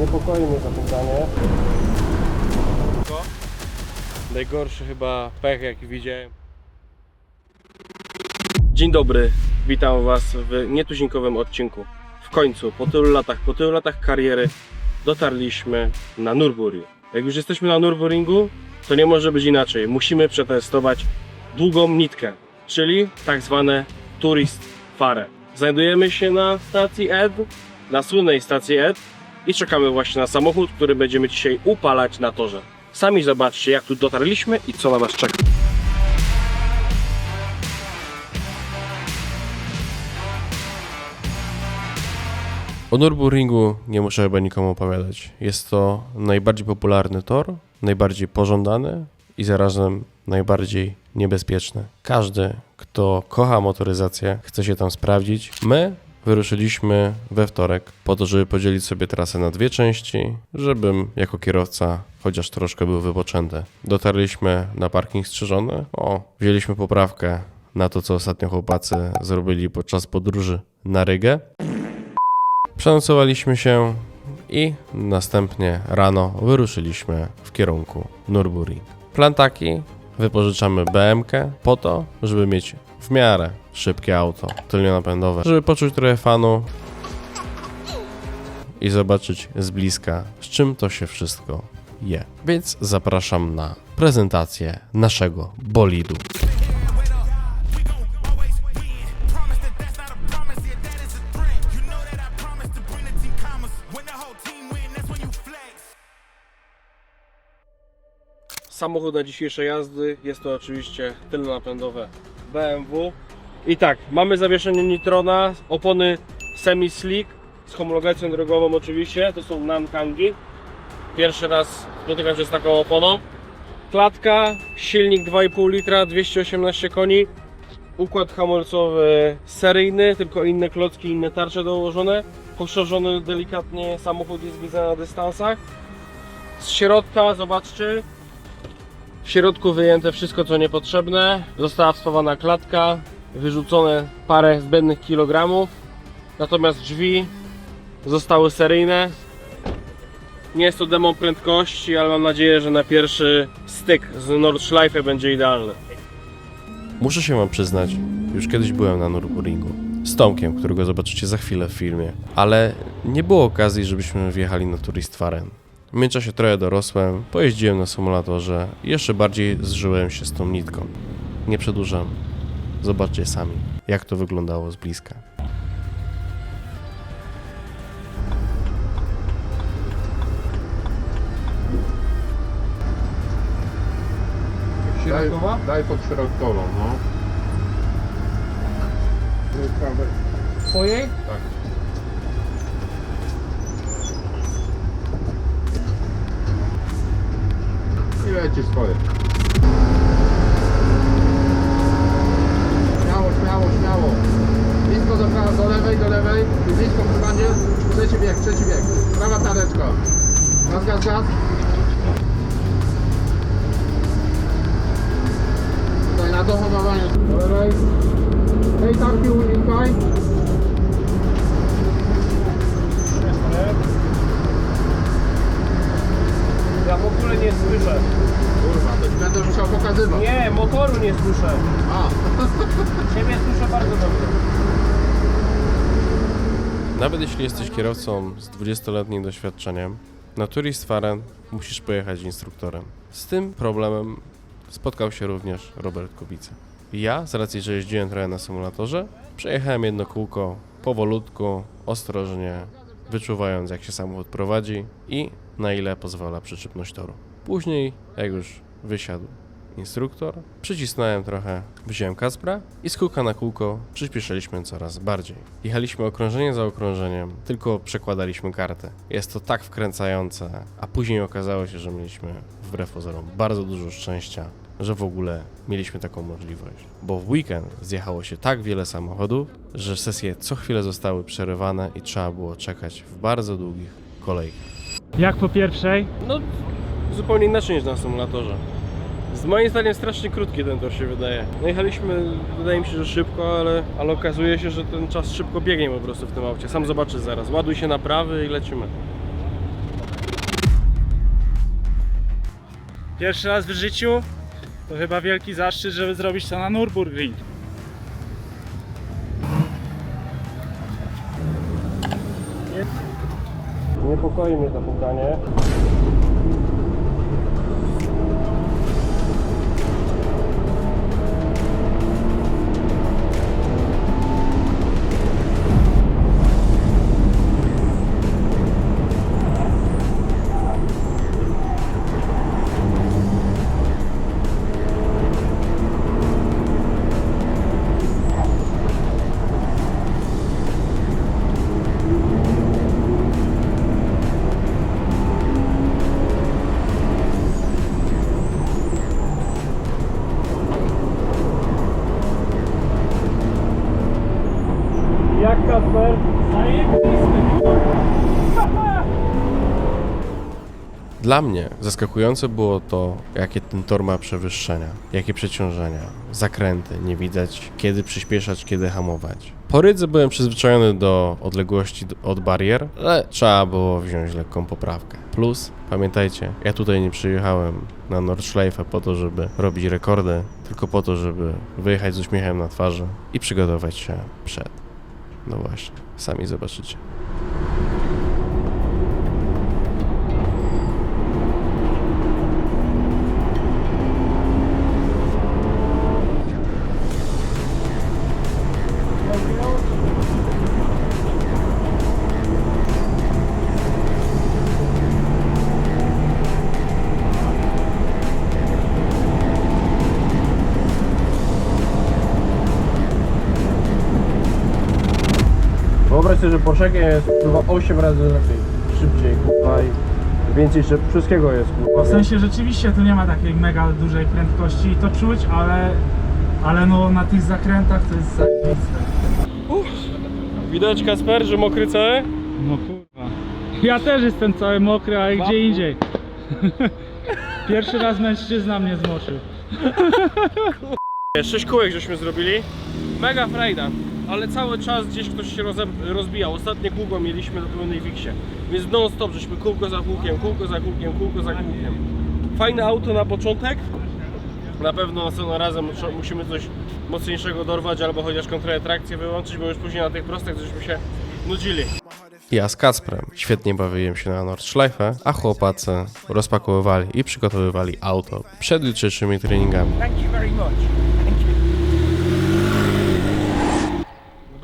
Niepokoi mnie to. Najgorszy chyba pech jaki widziałem. Dzień dobry, witam Was w nietuzinkowym odcinku. W końcu, po tylu latach, po tylu latach kariery dotarliśmy na Nürburgring. Jak już jesteśmy na Nürburgringu, to nie może być inaczej. Musimy przetestować długą nitkę, czyli tak zwane Tourist Fare. Znajdujemy się na stacji ED, na słynnej stacji ED i czekamy właśnie na samochód, który będziemy dzisiaj upalać na torze. Sami zobaczcie, jak tu dotarliśmy i co na nas czeka. O Nürburgringu nie muszę chyba nikomu opowiadać. Jest to najbardziej popularny tor, najbardziej pożądany i zarazem najbardziej niebezpieczny. Każdy, kto kocha motoryzację, chce się tam sprawdzić. My wyruszyliśmy we wtorek po to, żeby podzielić sobie trasę na dwie części, żebym jako kierowca chociaż troszkę był wypoczęty. Dotarliśmy na parking strzeżony. O, wzięliśmy poprawkę na to, co ostatnio chłopacy zrobili podczas podróży na Rygę. Przenocowaliśmy się i następnie rano wyruszyliśmy w kierunku Nürburgring. Plan taki, wypożyczamy BMK po to, żeby mieć w miarę szybkie auto tylnionapędowe, żeby poczuć trochę fanu i zobaczyć z bliska, z czym to się wszystko je. Więc zapraszam na prezentację naszego bolidu. Samochód na dzisiejsze jazdy jest to oczywiście tylnonapędowe BMW. I tak, mamy zawieszenie Nitrona, opony semi-slick z homologacją drogową oczywiście, to są Nankangi. Pierwszy raz spotykam się z taką oponą. Klatka, silnik 2,5 litra, 218 koni. Układ hamulcowy seryjny, tylko inne klocki, inne tarcze dołożone. Poszerzony delikatnie samochód jest widzę na dystansach. Z środka zobaczcie, w środku wyjęte wszystko co niepotrzebne. Została wspowana klatka, wyrzucone parę zbędnych kilogramów. Natomiast drzwi zostały seryjne. Nie jest to demo prędkości, ale mam nadzieję, że na pierwszy styk z Nordschleife będzie idealny. Muszę się wam przyznać, już kiedyś byłem na Nürburgringu. Z Tomkiem, którego zobaczycie za chwilę w filmie. Ale nie było okazji, żebyśmy wjechali na Turistfaren. W międzyczasie trochę dorosłem, pojeździłem na symulatorze i jeszcze bardziej zżyłem się z tą nitką. Nie przedłużam. Zobaczcie sami, jak to wyglądało z bliska. Daj, daj pod środkową, no. Twojej? Tak. I leci swoje. Nawet jeśli jesteś kierowcą z 20-letnim doświadczeniem, na Turistfaren musisz pojechać instruktorem. Z tym problemem spotkał się również Robert Kubica. Ja, z racji, że jeździłem trochę na symulatorze, przejechałem jedno kółko powolutku, ostrożnie, wyczuwając jak się samochód prowadzi i na ile pozwala przyczepność toru. Później, jak już wysiadł instruktor, przycisnąłem trochę, wziąłem Kaspra i z kółka na kółko przyspieszyliśmy coraz bardziej. Jechaliśmy okrążenie za okrążeniem, tylko przekładaliśmy kartę. Jest to tak wkręcające, a później okazało się, że mieliśmy wbrew pozorom bardzo dużo szczęścia, że w ogóle mieliśmy taką możliwość. Bo w weekend zjechało się tak wiele samochodów, że sesje co chwilę zostały przerywane i trzeba było czekać w bardzo długich kolejkach. Jak po pierwszej? No, zupełnie inaczej niż na symulatorze. Z moim zdaniem strasznie krótki ten tor się wydaje. No jechaliśmy, wydaje mi się, że szybko, ale, ale okazuje się, że ten czas szybko biegnie po prostu w tym aucie. Sam zobaczysz zaraz. Ładuj się na prawy i lecimy. Pierwszy raz w życiu to chyba wielki zaszczyt, żeby zrobić to na Nürburgring. Niepokoi mnie to pukanie. Kasper? Dla mnie zaskakujące było to, jakie ten tor ma przewyższenia, jakie przeciążenia, zakręty, nie widać kiedy przyspieszać, kiedy hamować. Po rydze byłem przyzwyczajony do odległości od barier, ale trzeba było wziąć lekką poprawkę. Plus, pamiętajcie, ja tutaj nie przyjechałem na Nordschleife po to, żeby robić rekordy, tylko po to, żeby wyjechać z uśmiechem na twarzy i przygotować się przed. No właśnie, sami zobaczycie. Sobie, że Porsche jest chyba 8 razy lepiej, szybciej, kurwa i więcej szyb, wszystkiego jest kurwa. W sensie rzeczywiście tu nie ma takiej mega dużej prędkości i to czuć, ale, ale no na tych zakrętach to jest zajebiste. Widać Kasper, że mokry cały? No kurwa. Ja też jestem cały mokry, ale gdzie indziej. Pierwszy raz mężczyzna mnie zmoczył. 6 kółek żeśmy zrobili. Mega frajda, ale cały czas gdzieś ktoś się rozbijał. Ostatnie kółko mieliśmy na pełnej fiksie. Więc non stop żeśmy kółko za kółkiem, kółko za kółkiem, kółko za kółkiem. Fajne auto na początek. Na pewno następnym razem musimy coś mocniejszego dorwać albo chociaż kontrolę trakcji wyłączyć, bo już później na tych prostych żeśmy się nudzili. Ja z Kacprem świetnie bawiłem się na Nordschleife, a chłopacy rozpakowywali i przygotowywali auto przed jutrzejszymi treningami.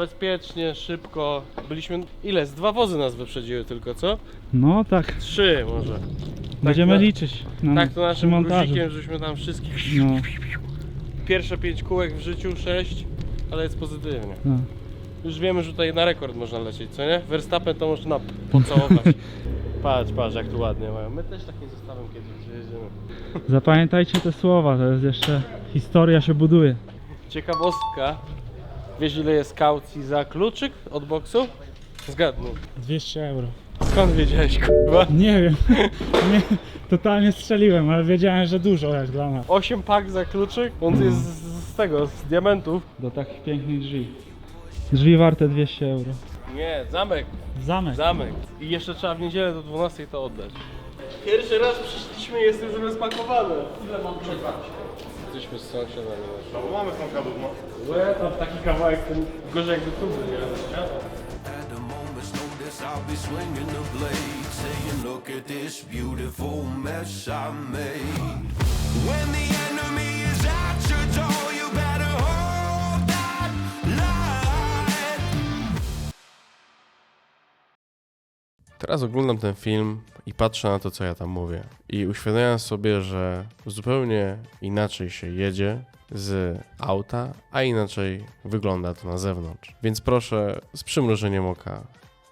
Bezpiecznie, szybko. Byliśmy. Ile? Z dwa wozy nas wyprzedziły tylko, co? No tak, Trzy może. będziemy to- liczyć na, Tak, to naszym montażu. żeśmy tam wszystkich. No, Pierwsze pięć kółek w życiu, sześć, ale jest pozytywnie. no. Już wiemy, że tutaj na rekord można lecieć, co nie? Verstappen to można pocałować. patrz, patrz, jak tu ładnie mają. My też takim zestawem kiedyś przyjedziemy. Zapamiętajcie te słowa, to jest jeszcze historia się buduje. Ciekawostka. Wiesz ile jest kaucji za kluczyk od boksu? Zgadnij. 200 euro. Skąd wiedziałeś, kurwa? Nie wiem, nie, totalnie strzeliłem, ale wiedziałem, że dużo jak dla nas. 8 pak za kluczyk? On jest z, z tego, z diamentów. Do takich pięknych drzwi. Drzwi warte 200 euro. Nie, zamek. Zamek. Zamek. I jeszcze trzeba w niedzielę do 12 to oddać. Pierwszy raz przyszliśmy i jest już rozpakowane. Ile mam czekać? Jesteśmy z sąsiadami. No mamy tą kawałek. Łe, tam taki kawałek, ten gorzej jakby tu był, nie? At the moment's notice, I'll be swinging the blade, saying, Look at this beautiful mess I made. When the enemy is at your door, you better hold that line. Teraz oglądam ten film i patrzę na to, co ja tam mówię. I uświadamiam sobie, że zupełnie inaczej się jedzie z auta, a inaczej wygląda to na zewnątrz. Więc proszę, z przymrużeniem oka,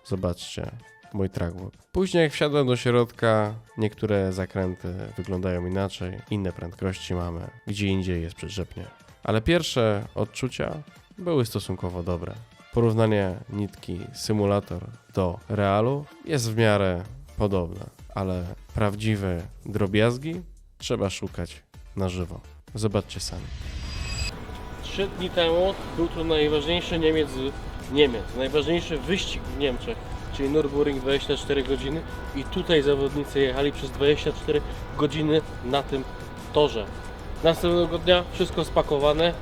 zobaczcie mój trackbook. Później jak wsiadłem do środka, niektóre zakręty wyglądają inaczej, inne prędkości mamy, gdzie indziej jest przyczepnie. Ale pierwsze odczucia były stosunkowo dobre. Porównanie nitki symulator do realu jest w miarę podobne, ale prawdziwe drobiazgi trzeba szukać na żywo. Zobaczcie sami. Trzy dni temu był to najważniejszy Niemiec Niemiec. Najważniejszy wyścig w Niemczech, czyli Nürburgring 24 godziny i tutaj zawodnicy jechali przez 24 godziny na tym torze. Następnego dnia wszystko spakowane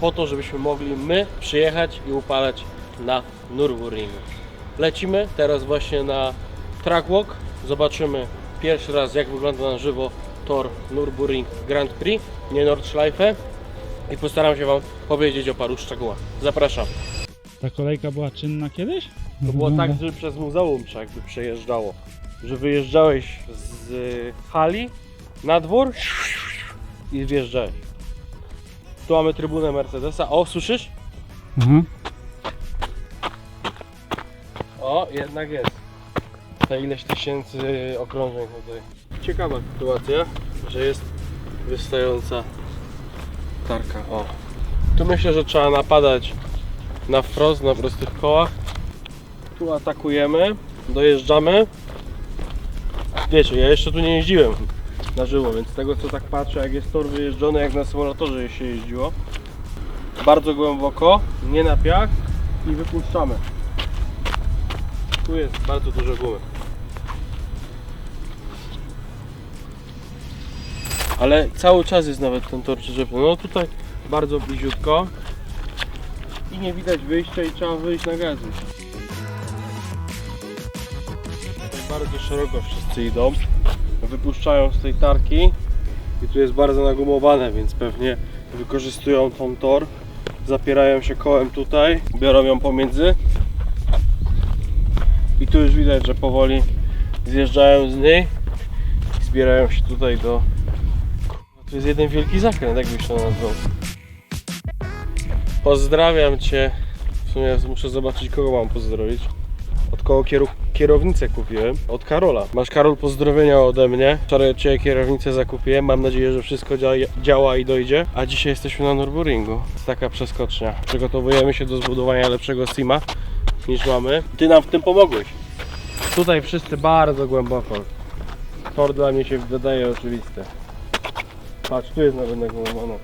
po to, żebyśmy mogli my przyjechać i upalać na Nürburgringu. Lecimy teraz właśnie na trackwalk. Zobaczymy pierwszy raz jak wygląda na żywo tor Nürburgring Grand Prix, nie Nordschleife i postaram się Wam powiedzieć o paru szczegółach. Zapraszam. Ta kolejka była czynna kiedyś? To było tak, że przez muzeum się jakby przejeżdżało. Że wyjeżdżałeś z y, hali na dwór i wjeżdżałeś. Tu mamy trybunę Mercedesa. O, słyszysz? Mhm. O, jednak jest. Te ileś tysięcy okrążeń tutaj. Ciekawa sytuacja, że jest wystająca tarka. O. Tu myślę, że trzeba napadać na wprost, na prostych kołach. Tu atakujemy, dojeżdżamy. Wiecie, ja jeszcze tu nie jeździłem na żywo, więc z tego co tak patrzę, jak jest tor wyjeżdżony, jak na symulatorze się jeździło. Bardzo głęboko, nie na piach i wypuszczamy. Tu jest bardzo dużo gumy. Ale cały czas jest nawet ten tor przyczepny. No tutaj bardzo bliziutko. I nie widać wyjścia i trzeba wyjść na gazy. Tutaj bardzo szeroko wszyscy idą. Wypuszczają z tej tarki. I tu jest bardzo nagumowane, więc pewnie wykorzystują tą tor. Zapierają się kołem tutaj, biorą ją pomiędzy i tu już widać, że powoli zjeżdżają z niej i zbierają się tutaj do... Tu jest jeden wielki zakręt, jak byś to nazwał. Pozdrawiam Cię. W sumie muszę zobaczyć, kogo mam pozdrowić. Od kogo kieru- kierownicę kupiłem? Od Karola. Masz Karol pozdrowienia ode mnie. Wczoraj Ciebie kierownicę zakupiłem. Mam nadzieję, że wszystko dzia- działa i dojdzie. A dzisiaj jesteśmy na Nürburgringu. Jest taka przeskocznia. Przygotowujemy się do zbudowania lepszego Sima niż mamy. Ty nam w tym pomogłeś. Tutaj wszyscy bardzo głęboko. Tor dla mnie się wydaje oczywiste. Patrz, tu jest nawet nagłowana.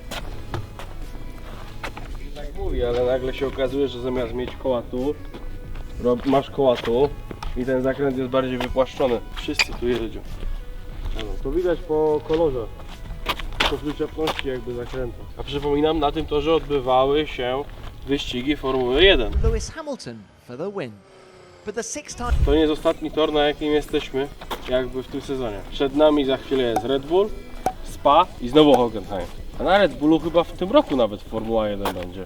Tak mówi, ale nagle się okazuje, że zamiast mieć koła tu, rob- masz koła tu i ten zakręt jest bardziej wypłaszczony. Wszyscy tu jeżdżą. No, to widać po kolorze. Po przyczepności jakby zakrętu. A przypominam, na tym torze odbywały się wyścigi Formuły 1. Lewis Hamilton for the win. To nie jest ostatni tor, na jakim jesteśmy jakby w tym sezonie. Przed nami za chwilę jest Red Bull, Spa i znowu Hockenheim. A na Red Bullu chyba w tym roku nawet Formuła 1 będzie.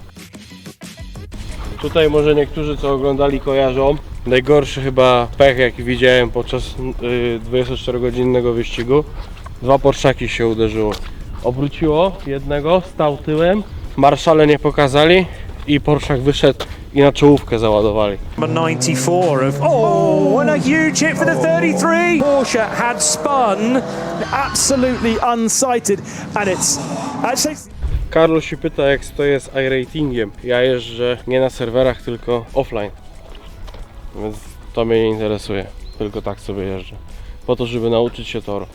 Tutaj może niektórzy co oglądali kojarzą. Najgorszy chyba pech jaki widziałem podczas y, 24-godzinnego wyścigu. Dwa Porszaki się uderzyło. Obróciło jednego, stał tyłem, marszale nie pokazali i Porszak wyszedł i na czołówkę załadowali. Number 94 of oh, and a huge hit for the 33. Porsche had spun absolutely unsighted, and it's actually. Karol się pyta jak to jest iRatingiem. Ja jeżdżę nie na serwerach, tylko offline. Więc to mnie nie interesuje. Tylko tak sobie jeżdżę. Po to, żeby nauczyć się toru.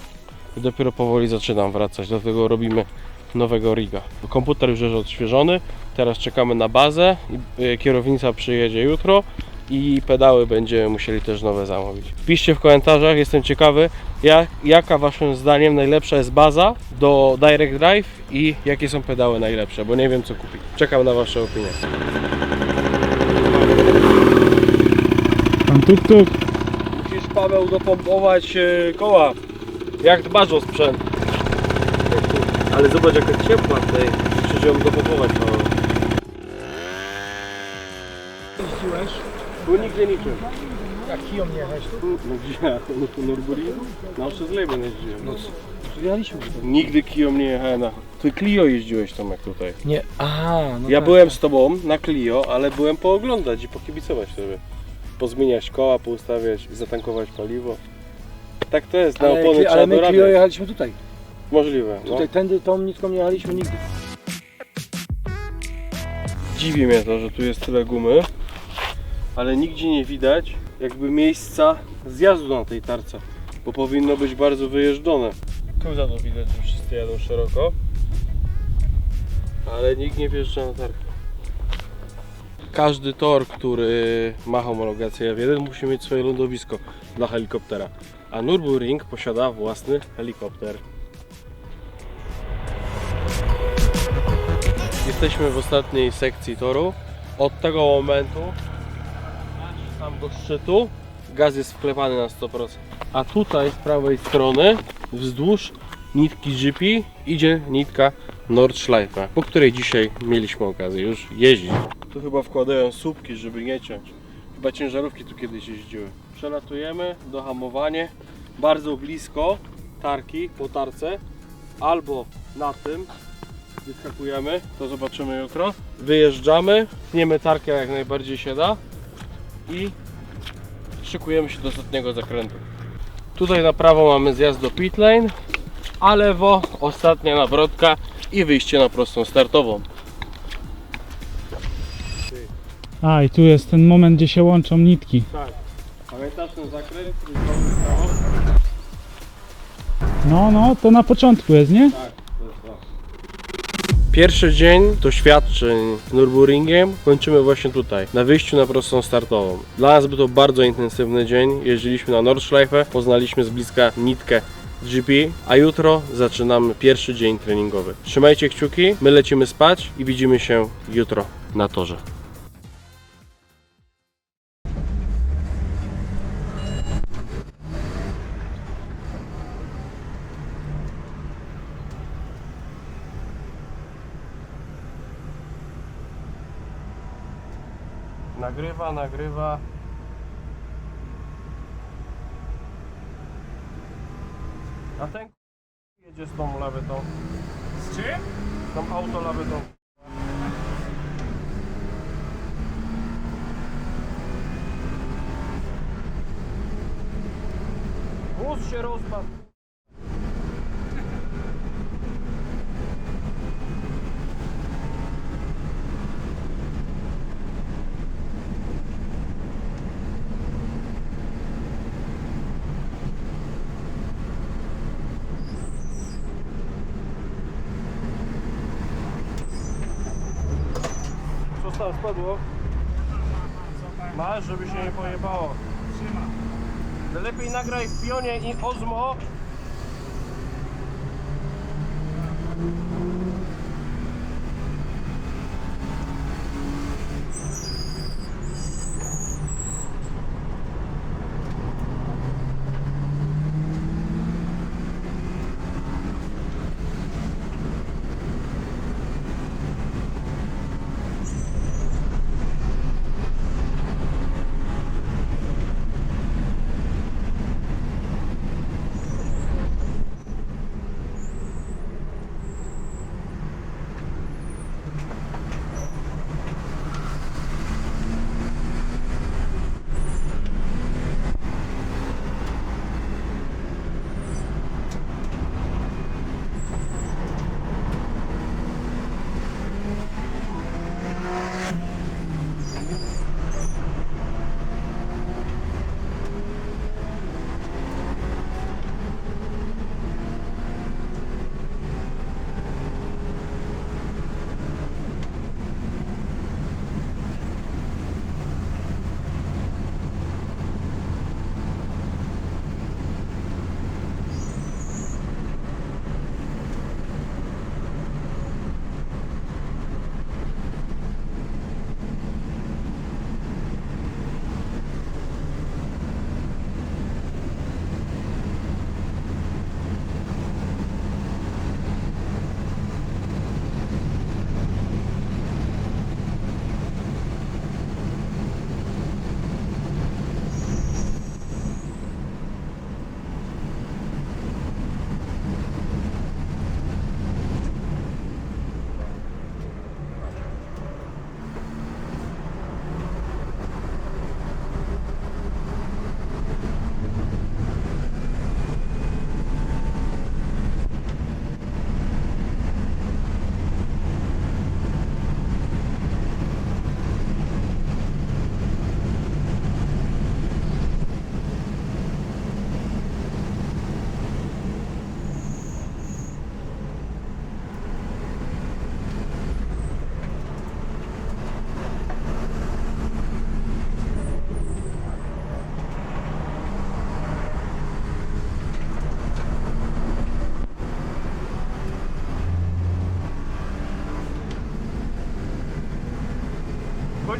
I dopiero powoli zaczynam wracać, dlatego robimy nowego riga. Komputer już jest odświeżony, teraz czekamy na bazę. y, Kierownica przyjedzie jutro i pedały będziemy musieli też nowe zamówić. Piszcie w komentarzach, jestem ciekawy, jak, jaka waszym zdaniem najlepsza jest baza do Direct Drive i jakie są pedały najlepsze, bo nie wiem co kupić. Czekam na wasze opinie. Tam tuk tuk. Musisz Paweł dopompować e, koła. Jak dbasz o sprzęt. Ale zobacz jaka ciepła tutaj. Musisz ją dopompować Paweł. Jeździłeś? Tu nigdzie niczym. Jak kijom nie jechałeś tu? No gdzie? No tu Nürburgring? No przez Lejben jeździłem. No, Jechaliśmy Nigdy Clio nie jechałem na... Ty Clio jeździłeś Tomek tutaj. Nie, aha, no ja tak. byłem z tobą na Clio, ale byłem pooglądać i pokibicować sobie. Pozmieniać koła, poustawiać, zatankować paliwo. Tak to jest, na Ale, opony ale trzeba my Clio dorabiać. jechaliśmy tutaj. Możliwe. No. Tutaj tędy tą nitką nie jechaliśmy nigdy. Dziwi mnie to, że tu jest tyle gumy, ale nigdzie nie widać jakby miejsca zjazdu na tej tarce, bo powinno być bardzo wyjeżdżone. Tu za to widać, że wszyscy jadą szeroko, ale nikt nie wjeżdża na tarkę. każdy tor, który ma homologację F1 musi mieć swoje lądowisko dla helikoptera. A Nürburgring posiada własny helikopter. Jesteśmy w ostatniej sekcji toru. Od tego momentu tam do szczytu gaz jest wklepany na 100%. A tutaj z prawej strony wzdłuż nitki GP idzie nitka Nordschleife, po której dzisiaj mieliśmy okazję już jeździć. Tu chyba wkładają słupki, żeby nie ciąć. Chyba ciężarówki tu kiedyś jeździły. Przelatujemy, dohamowanie, bardzo blisko tarki po tarce, albo na tym wyskakujemy, to zobaczymy jutro. Wyjeżdżamy, tniemy tarkę jak najbardziej się da i szykujemy się do ostatniego zakrętu. Tutaj na prawo mamy zjazd do pit lane, a lewo ostatnia nawrotka i wyjście na prostą startową. A i tu jest ten moment, gdzie się łączą nitki. Tak. Pamiętasz ten zakręt? No, no, to na początku jest, nie? Tak. Pierwszy dzień doświadczeń Nürburgringiem kończymy właśnie tutaj, na wyjściu na prostą startową. Dla nas był to bardzo intensywny dzień. Jeździliśmy na Nordschleife, poznaliśmy z bliska nitkę GP, a jutro zaczynamy pierwszy dzień treningowy. Trzymajcie kciuki, my lecimy spać i widzimy się jutro na torze. Nagrywa, nagrywa. A ten jedzie z tą lawetą. Z czym? Z tą autolawetą. Wóz się rozpadł. Co spadło? Masz, żeby się nie pojebało. Lepiej nagraj w pionie i Ozmo.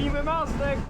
Golimy Mazdę!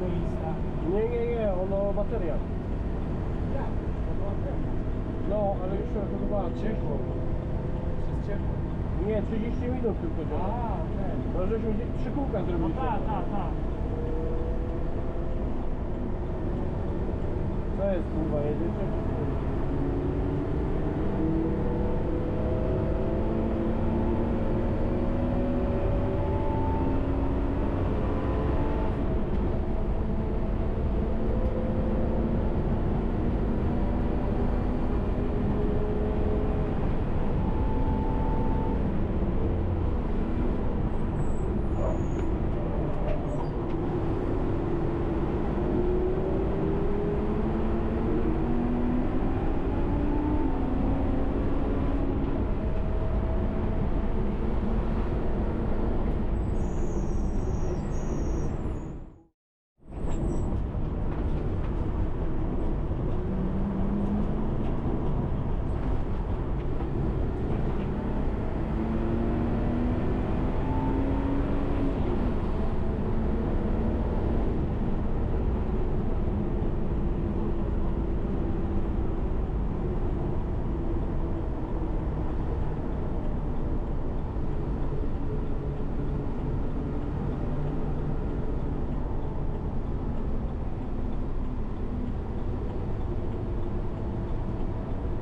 Lista. Nie, nie, nie, ono bateria. No, ale już chyba ciekło. Przez ciepło. Nie, 30 minut tylko A, działa. okej. No żeśmy gdzieś trzy kółka No zrobili. tak, tak, tak. Co jest kurwa, jedziecie?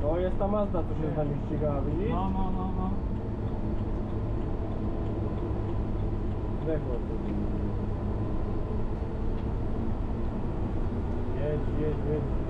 To jest ta Mazda, co się z nami ścigała, widzisz? No, no, no, no. Zdechło. Jedź, jedź, jedź.